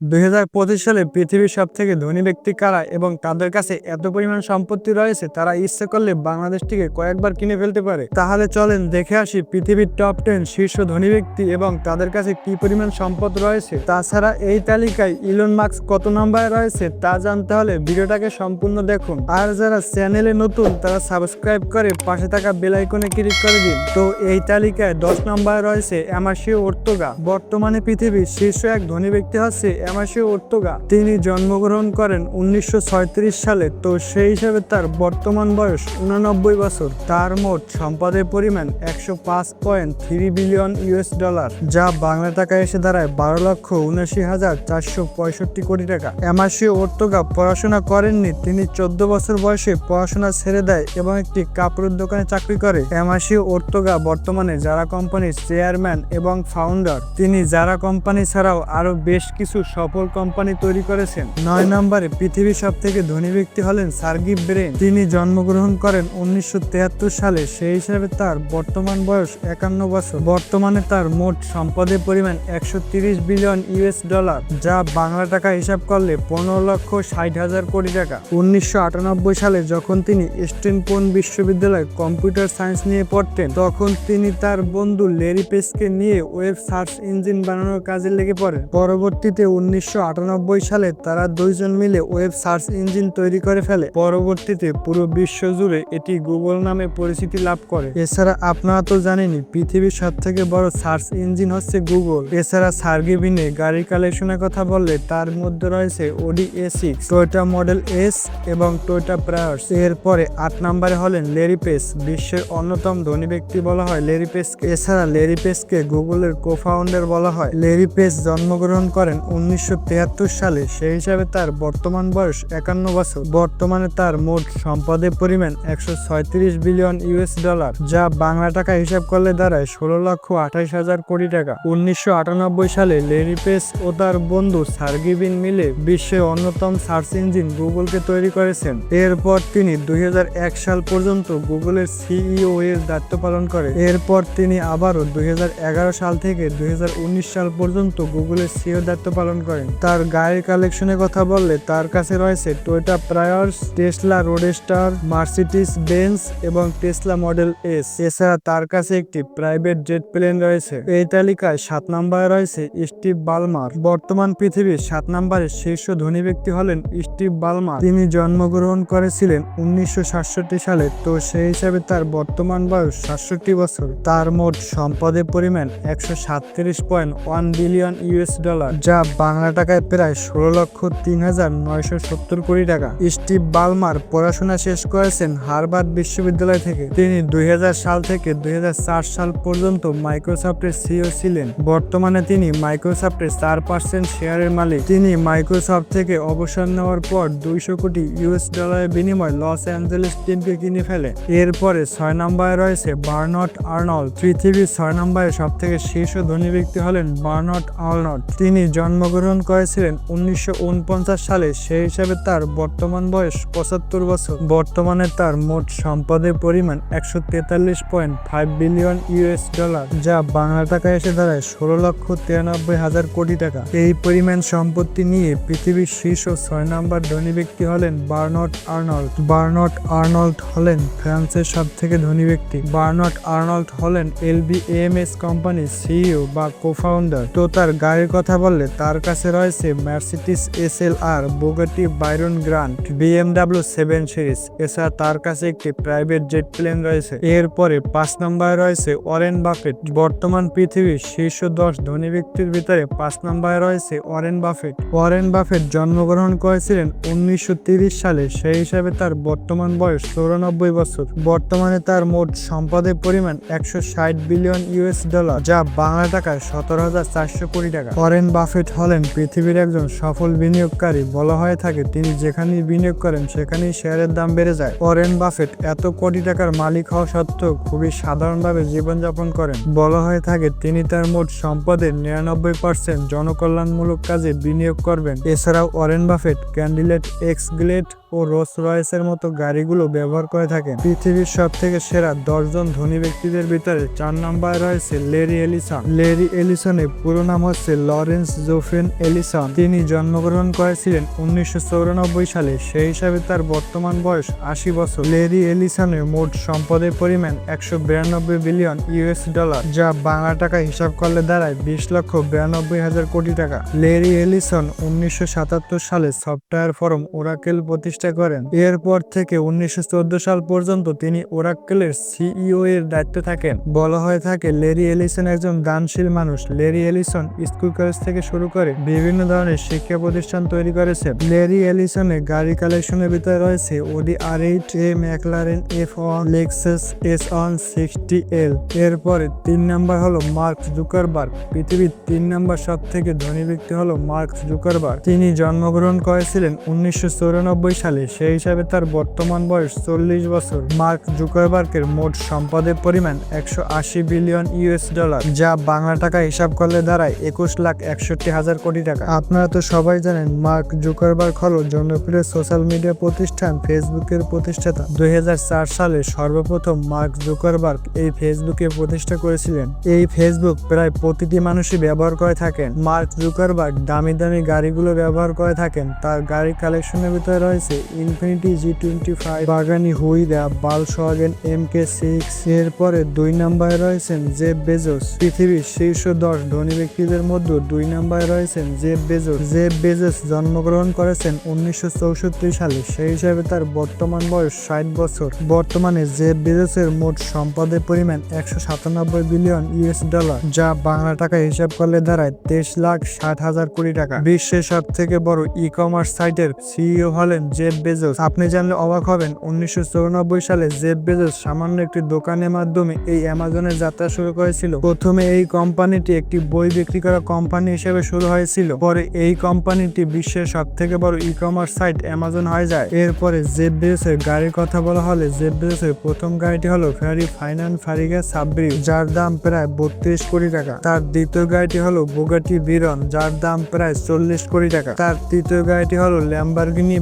দুই হাজার পঁচিশ সালে পৃথিবীর সব থেকে ধনী ব্যক্তি কারা এবং তাদের কাছে এত পরিমাণ সম্পত্তি রয়েছে, তারা ইচ্ছে করলে বাংলাদেশটিকে কয়েকবার কিনে ফেলতে পারে। তাহলে চলেন দেখে আসি পৃথিবীর টপ টেন শীর্ষ ধনী ব্যক্তি এবং তাদের কাছে কি পরিমাণ সম্পদ রয়েছে। তাছাড়া এই তালিকায় ইলন মার্কস কত নম্বরে রয়েছে তা জানতে হলে ভিডিওটাকে সম্পূর্ণ দেখুন। আর যারা চ্যানেলে নতুন, তারা সাবস্ক্রাইব করে পাশে থাকা বেল আইকনে ক্লিক করে দিন। তো এই তালিকায় দশ নম্বরে রয়েছে অ্যামাসিও ওর্তোগা বর্তমানে পৃথিবীর শীর্ষ এক ধনী ব্যক্তি হচ্ছে অ্যামাসিও ওর্তোগা তিনি জন্মগ্রহণ করেন উনিশশো সালে, তো সেই হিসাবে তার বর্তমান বয়স উননব্বই বছর। তার মোট সম্পদের পরিমাণ একশো পাঁচ point three billion US dollar, যা বাংলা টাকায় এসে দাঁড়ায় বারো লক্ষ উনাশি হাজার চারশো পঁয়ষট্টি কোটি টাকা। অ্যামাসিও ওর্তোগা পড়াশোনা করেননি, তিনি চোদ্দ বছর বয়সে পড়াশোনা ছেড়ে দেয় এবং একটি কাপড়ের দোকানে চাকরি করে। অ্যামাসিও ওর্তোগা বর্তমানে যারা কোম্পানির চেয়ারম্যান এবং ফাউন্ডার তিনি যারা কোম্পানি ছাড়াও আরও বেশ কিছু সফল কোম্পানি তৈরি করেছেন। নয় নম্বরে পৃথিবীর সব থেকে ধনী ব্যক্তি হলেন সার্গি ব্রেন। তিনি জন্মগ্রহণ করেন উনিশশো সালে। সেই হিসাবে তার বর্তমান বয়স একান্ন বছর। বর্তমানে তার মোট সম্পদের পরিমাণ একশো বিলিয়ন ইউএস ডলার, যা বাংলা টাকা হিসাব করলে পনেরো লক্ষ ষাট হাজার কোটি টাকা। উনিশশো আটানব্বই সালে যখন তিনি স্টেনপোন বিশ্ববিদ্যালয়ে কম্পিউটার সায়েন্স নিয়ে পড়তেন, তখন তিনি তার বন্ধু লেরি পেসকে নিয়ে ওয়েব সার্চ ইঞ্জিন বানানোর কাজে লেগে পড়েন। পরবর্তীতে উনিশশো আটানব্বই সালে তারা দুইজন মিলে ওয়েব সার্চ ইঞ্জিন তৈরি করে ফেলে। পরবর্তীতে পুরো বিশ্ব জুড়ে এটি গুগল নামে পরিচিতি লাভ করে। এছাড়া আপনারা তো জানেনই, পৃথিবীর সব থেকে বড় সার্চ ইঞ্জিন হচ্ছে গুগল। এছাড়া সার্গিবিনে গাড়ি কালেকশনের কথা বললে তার মধ্যে রয়েছে Audi A six Toyota model S এবং টয়োটা প্রায়ার্স এরপরে আট নম্বরে হলেন লেরি পেস বিশ্বের অন্যতম ধনী ব্যক্তি বলা হয় লেরি এছাড়া লেরি পেসকে গুগলের কোফাউন্ডার বলা হয়। লেরি পেস জন্মগ্রহণ করেন উনিশশো সালে সেই হিসাবে তার বর্তমান বয়স একান্ন বছর। বর্তমানে তার মোট সম্পদের পরিমাণ একশো বিলিয়ন ইউএস ডলার, যা বাংলা টাকা হিসাব করলে দাঁড়ায় ষোলো লক্ষ আঠাইশ হাজার কোটি টাকা। উনিশশো আটানব্বই সালে লেরি পেস ও তার বন্ধু সার্গিবিন মিলে বিশ্বের অন্যতম সার্চ ইঞ্জিন গুগলকে তৈরি করেছেন। এরপর তিনি দুই হাজার এক সাল পর্যন্ত গুগলের সিইও এর দায়িত্ব পালন করে এরপর তিনি আবারও দুই হাজার এগারো সাল থেকে দুই হাজার উনিশ সাল পর্যন্ত গুগলের সিও দায়িত্ব পালন করেন। তার গাড়ির কালেকশনের কথা বললে তার কাছে রয়েছে Toyota Prius Tesla Roadster Mercedes Benz এবং টেসলা মডেল এস এছাড়া তার কাছে একটি প্রাইভেট জেট প্লেন রয়েছে। এই তালিকায় সাত নম্বরে রয়েছে স্টিভ বালমার বর্তমান পৃথিবীর সাত নম্বরে শীর্ষ ধনী ব্যক্তি হলেন স্টিভ বালমার তিনি জন্মগ্রহণ করেছিলেন উনিশশো সাতষট্টি সালে, তো সেই হিসাবে তার বর্তমান বয়স সাতষট্টি বছর। তার মোট সম্পদের পরিমাণ একশো সাতত্রিশ point one billion US dollar, যা বাংলা টাকায় প্রায় ষোলো লক্ষ তিন হাজার নয়শো সত্তর কোটি টাকা। স্টিভ বালমার পড়াশোনা শেষ করেছেন হার্ভার্ড বিশ্ববিদ্যালয় থেকে। তিনি দুই হাজার সাল থেকে দু হাজার চার সাল পর্যন্ত মাইক্রোসফটের সিও ছিলেন। বর্তমানে তিনি মাইক্রোসফটের চার পার্সেন্ট শেয়ারের মালিক। তিনি মাইক্রোসফট থেকে অবসর নেওয়ার পর দুইশো কোটি ইউএস ডলারের বিনিময়ে লস অ্যাঞ্জেলেস টিমকে কিনে ফেলে। এরপরে ছয় নম্বরে রয়েছে বার্নট আর্নল্ড। পৃথিবীর ছয় নম্বরে সব থেকে শীর্ষ ধনী ব্যক্তি হলেন বার্নট আর্নল্ড। তিনি জন্মগ্রহণ করেছিলেন উনিশশো উনপঞ্চাশ সালে সেই হিসাবে তার বর্তমান বয়স পঁচাত্তর বছর। বর্তমানে তার মোট সম্পদের পরিমাণ একশো তেতাল্লিশ point five billion US dollar, যা বাংলা টাকায় এসে দাঁড়ায় ষোলো লক্ষ তিরানব্বই হাজার কোটি টাকা। এই পরিমাণ সম্পত্তি নিয়ে পৃথিবীর শীর্ষ ছয় নম্বর ধনী ব্যক্তি হলেন বার্নট আর্নল্ড। বার্নট আর্নল্ড হলেন ফ্রান্সের সব থেকে ধনী ব্যক্তি। বার্নট আর্নল্ড হলেন এলবি এস কোম্পানির সিইও বা কোফাউন্ডার। তো তার গায়ের কথা বললে তার কাছে রয়েছে Mercedes S L R Bugatti Veyron grand BMW seven series এছাড়া তার কাছে একটি প্রাইভেট জেট প্লেন রয়েছে। এরপরে পাঁচ নম্বরে রয়েছে ওরেন বাফেট বর্তমান পৃথিবীর শীর্ষ দশ ধনী ব্যক্তির ভিতরে পাঁচ নম্বরে রয়েছে ওরেন বাফেট ওরেন বাফেট জন্মগ্রহণ করেছিলেন উনিশশো সালে। সেই হিসাবে তার বর্তমান বয়স চৌরানব্বই বছর। বর্তমানে তার মোট সম্পদের পরিমাণ একশো ষাট বিলিয়ন ইউএস ডলার, যা বাংলা টাকায় সতেরো হাজার চারশো কোটি টাকা। ওরেন বাফেট হলেন পৃথিবীর একজন সফল বিনিয়োগকারী বলা হয়ে থাকে, তিনি যেখানেই বিনিয়োগ করেন, সেখানেই শেয়ারের দাম বেড়ে যায়। ওরেন বাফেট এত কোটি টাকার মালিক হওয়া সত্ত্বেও খুবই সাধারণভাবে জীবনযাপন করেন। বলা হয়ে থাকে, তিনি তার মোট সম্পদের নিরানব্বই পার্সেন্ট জনকল্যাণমূলক কাজে বিনিয়োগ করবেন। এছাড়াও Warren Buffett, Cadillac, Escalade ও রোলস রয়েসের মতো গাড়িগুলো ব্যবহার করে থাকেন। পৃথিবীর সব থেকে সেরা দশজন ধনী ব্যক্তিদের ভিতরে চার নম্বরে রয়েছে লেরি এলিসন। লেরি এলিসনের পুরো নাম হচ্ছে লরেন্স জোফেন এলিসন। তিনি জন্মগ্রহণ করেছিলেন উনিশশো সালে। সেই হিসাবে তার বর্তমান বয়স আশি বছর। লেরি এলিসনের মোট সম্পদের পরিমাণ একশো বিরানব্বই বিলিয়ন ইউএস ডলার, যা বাংলা টাকা হিসাব করলে দাঁড়ায় বিশ লক্ষ বিরানব্বই হাজার কোটি টাকা। লেরি এলিসন উনিশশো সাতাত্তর সালে সফটওয়্যার ফরম ওরাকেল প্রতিষ্ঠা করেন। এরপর থেকে উনিশশো চোদ্দ সাল পর্যন্ত তিনি ওরাকেলের সিইও এর দায়িত্বে থাকেন। বলা হয়ে থাকে, লেরি এলিসন একজন দানশীল মানুষ। লেরি এলিসন স্কুল কলেজ থেকে শুরু করে বিভিন্ন ধরনের শিক্ষা প্রতিষ্ঠান তৈরি করেছে লেরি এলিসনের গাড়ি কালেকশনের ভিতরে রয়েছে ওডি আর এইট এ McLaren, F one, Lexus, S one, sixty L. এরপরে তিন নাম্বার হলো মার্ক জুকারবার্গ। পৃথিবীর তিন নাম্বার সব থেকে ধনী ব্যক্তি হলো মার্ক জুকারবার্গ। তিনি জন্মগ্রহণ করেছিলেন উনিশশো সালে। সেই হিসাবে তার বর্তমান বয়স চল্লিশ বছর। মার্ক জুকারবার্গের মোট সম্পদের পরিমাণ একশো আশি বিলিয়ন ইউএস ডলার, যা বাংলা টাকা হিসাব করলে দাঁড়ায় একুশ লাখ একষট্টি হাজার কোটি টাকা। আপনারা তো সবাই জানেন, মার্ক জুকারবার্গ হলো জনপ্রিয় সোশ্যাল মিডিয়া প্রতিষ্ঠান ফেসবুকের প্রতিষ্ঠাতা। দুই হাজার চার সালে সর্বপ্রথম মার্ক জুকারবার্গ এই ফেসবুকে প্রতিষ্ঠা করেছিলেন। এই ফেসবুক প্রায় প্রতিটি মানুষই ব্যবহার করে থাকেন। মার্ক জুকারবার্গ দামি দামি গাড়িগুলো ব্যবহার করে থাকেন। তার গাড়ি কালেকশনের ভিতরে রয়েছে Infiniti G twenty five Pagani Huayra বালসওয়াগেন M K six এরপরে দুই নম্বরে রয়েছেন জেব বেজোস। পৃথিবীর শীর্ষ দশ ধনী ব্যক্তিদের মধ্যে দুই নম্বরে রয়েছেন জেব বেজোস। জেব বেজোস জন্মগ্রহণ করেছেন উনিশশো সালে। সেই হিসাবে তার বর্তমান বয়স ষাট বছর। বর্তমানে জেব বেজোসের মোট সম্পদের পরিমাণ একশো সাতানব্বই বিলিয়ন ইউএস ডলার, যা বাংলা টাকা হিসাব করলে দাঁড়ায় তেইশ লাখ ষাট হাজার কোটি টাকা। বিশ্বের সব থেকে বড় ই কমার্স সাইটের সিইও হলেন জেব বেজোস। আপনি জানলে অবাক হবেন, উনিশশো চুরানব্বই সালে জেব বেজোস সামান্য একটি দোকানের মাধ্যমে এই অ্যামাজনের যাত্রা শুরু করেছিল। প্রথমে এই কোম্পানিটি একটি বই বিক্রি করা কোম্পানি হিসেবে শুরু হয়েছিল। পরে এই কোম্পানিটি বিশ্বের সব থেকে বড় ই কমার্স সাইট অ্যামাজন হয়ে যায়। এরপরে জেব বেজোসের গাড়ির কথা বলা হলে জেব বেজোসের প্রথম গাড়িটি হলো ফেয়ারি ফাইনান ফারিগা সাবরি যার দাম প্রায় বত্রিশ কোটি টাকা। তার দ্বিতীয় গাড়িটি হলো বুগাটি বিরন যার দাম প্রায় চল্লিশ কোটি টাকা। তার তৃতীয় গাড়িটি হলো ল্যাম্বারগিনি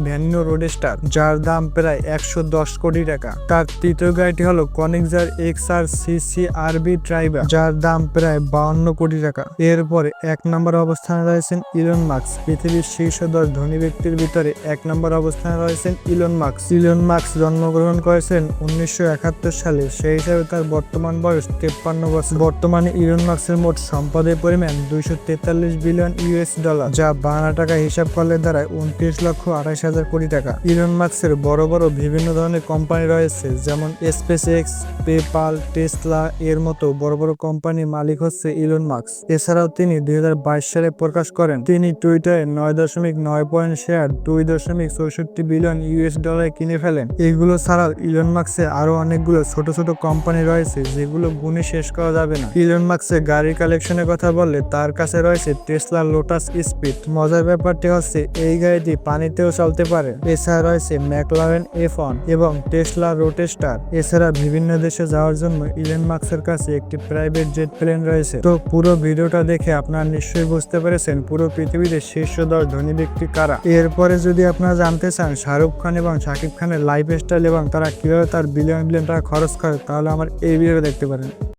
রোডস্টার যার দাম প্রায় একশো দশ কোটি টাকা। তার তৃতীয় গাড়িটি হলো কনিকজার এক্স আর সিসি আরবি ট্রাইবার যার দাম প্রায় বাউন্ন কোটি টাকা। এরপরে এক নম্বর অবস্থানে রয়েছেন ইলন মার্কস পৃথিবীর শীর্ষ দশ ধনী ব্যক্তির ভিতরে এক নম্বর অবস্থানে রয়েছেন ইলন মার্কস ইলন মার্কস জন্মগ্রহণ করেছেন উনিশশো একাত্তর সালে, সেই হিসাবে তার বর্তমান বয়স তেপ্পান্ন বছর। বর্তমানে ইলন মার্কসের মোট সম্পদের পরিমাণ দুইশো তেতাল্লিশ বিলিয়ন ইউএস ডলার, যা বাংলা টাকা হিসাব করলে দাঁড়ায় উনত্রিশ লক্ষ আঠাশ হাজার কোটি টাকা। ইলন মার্কসের বড় বড় বিভিন্ন ধরনের কোম্পানি রয়েছে, যেমন স্পেস এক্স পেপাল টেসলা এর মতো বড় বড় কোম্পানির মালিক হচ্ছে ইলন মার্কস এছাড়াও তিনি দু হাজার বাইশ সালে প্রকাশ করেন। তিনি টুইটারে নয় দশমিক নয় পয়েন্ট শেয়ার, দুই দশমিক চৌষট্টি বিলিয়ন ইউএস ডলারে কিনে ফেলেন। এগুলো ছাড়াও ইলন মার্কসের আরও অনেকগুলো ছোট ছোট কোম্পানি রয়েছে, যেগুলো গুণে শেষ করা যাবে না। ইলন মার্কসের গাড়ির কালেকশনের কথা বললে তার কাছে রয়েছে টেসলা লোটাস স্পিড মজার ব্যাপারটি হচ্ছে, এই গাড়িটি পানিতেও চলতে পারে। এছাড়া রয়েছে ম্যাকলারেন, এফ এবং টেসলা, রোটেস্টার। এছাড়া বিভিন্ন দেশে যাওয়ার জন্য ইলেন মার্কসের কাছে একটি প্রাইভেট জেট প্লেন রয়েছে। তো পুরো ভিডিওটা দেখে আপনারা নিশ্চয়ই বুঝতে পেরেছেন পুরো পৃথিবীতে শীর্ষ দশ ধনী ব্যক্তি কারা। এরপরে যদি আপনারা জানতে চান শাহরুখ খান এবং শাকিব খানের লাইফ স্টাইল এবং তারা কীভাবে তার বিলিয়ন বিলিয়ন টাকা খরচ করে, তাহলে আমার এই ভিডিও দেখতে পারেন।